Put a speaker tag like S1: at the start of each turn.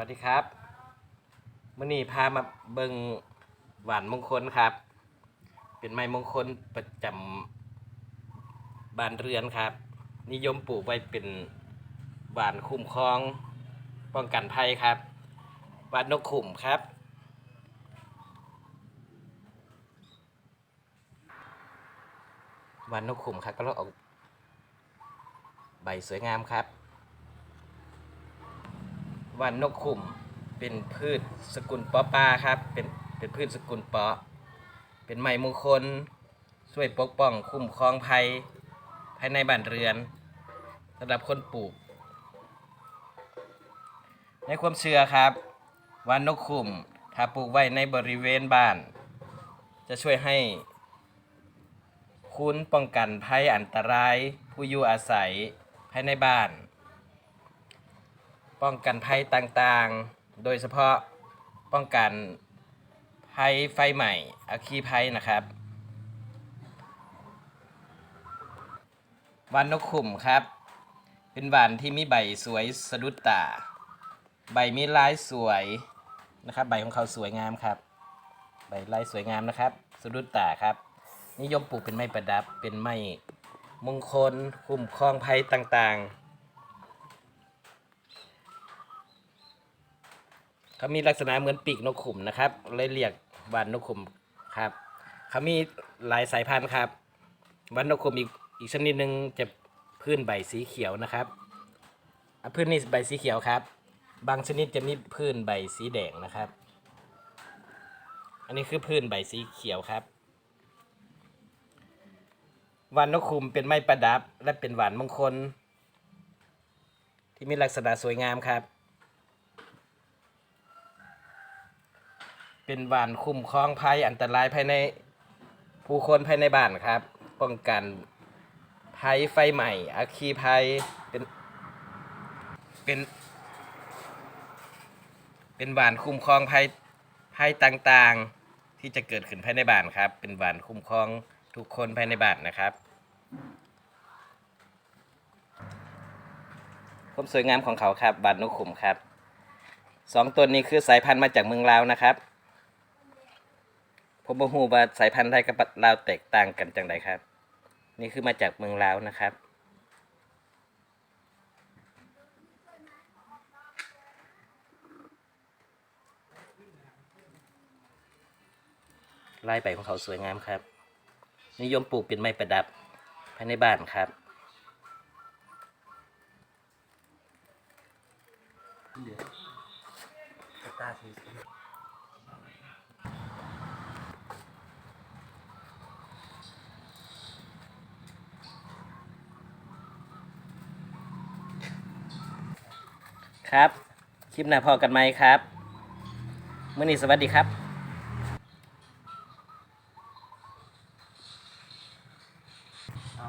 S1: วัสดีครับมื่อนี้พามาเบิงหวานมงคลครับ เป็นไม้มงคลประจำบ้านเรือนครับ นิยมปลูกไว้เป็นหวานคุ้มครอง ป้องกันภัยครับหวานนกขุมครับ หวานนกขุมครับก็เราออกใบสวยงามครับ วันนกขุมเป็นพืชสกุลปอปลาครับ เป็นเป็นพืชสกุลปอเป็นไม้มงคล ช่วยปกป้องคุ้มครองภัยภายในบ้านเรือนสำหรับคนปลูก ในความเชื่อครับวันนกขุมถ้าปลูกไว้ในบริเวณบ้าน จะช่วยให้ คุณป้องกันภัยอันตรายผู้อยู่อาศัยภายในบ้าน ป้องกันภัยต่างๆ โดยเฉพาะป้องกันภัยไฟใหม่อัคคีภัยนะครับวานนกขุมครับ เป็นหวานที่มีใบสวยสะดุดตา ใบมีลายสวยนะครับ ใบของเขาสวยงามครับ ใบลายสวยงามนะครับ สะดุดตาครับ นิยมปลูกเป็นไม้ประดับเป็นไม้มงคลคุ้มครองภัยต่างๆ เขามีลักษณะเหมือนปีกนกขุมนะครับเลยเรียกวานนกขุมครับเขามีหลายสายพันธุ์ครับวานนกขุมอีกอีกชนิดหนึ่งจะพื้นใบสีเขียวนะครับอะพื้นนี่ใบสีเขียวครับ บางชนิดจะมีพื้นใบสีแดงนะครับ อันนี้คือพื้นใบสีเขียวครับวานนกขุมเป็นไม้ประดับและเป็นหวานมงคล ที่มีลักษณะสวยงามครับ เป็นหวานคุ้มครองภัยอันตรายภายในผู้คนภายในบ้านครับ ป้องกันภัยไฟใหม่อัคีภัยเป็นเป็นเป็นหวานคุ้มครองภัยภัยต่างๆ ที่จะเกิดขึ้นภายในบ้านครับ เป็นหวานคุ้มครองทุกคนภายในบ้านนะครับความสวยงามของเขาครับบานนกขุมครับสองตัวนี้คือสายพันธุ์มาจากเมืองลาวนะครับ ผมบ่ฮู้ว่าสายพันธุ์ไทยกับลาวแตกต่างกันจังไดครับ นี่คือมาจากเมืองลาวนะครับ ลายใบของเขาสวยงามครับ นิยมปลูกเป็นไม้ประดับภายในบ้านครับ ครับ คลิปหน้าพอกันไหมครับมื่อนี้สวัสดีครับเอ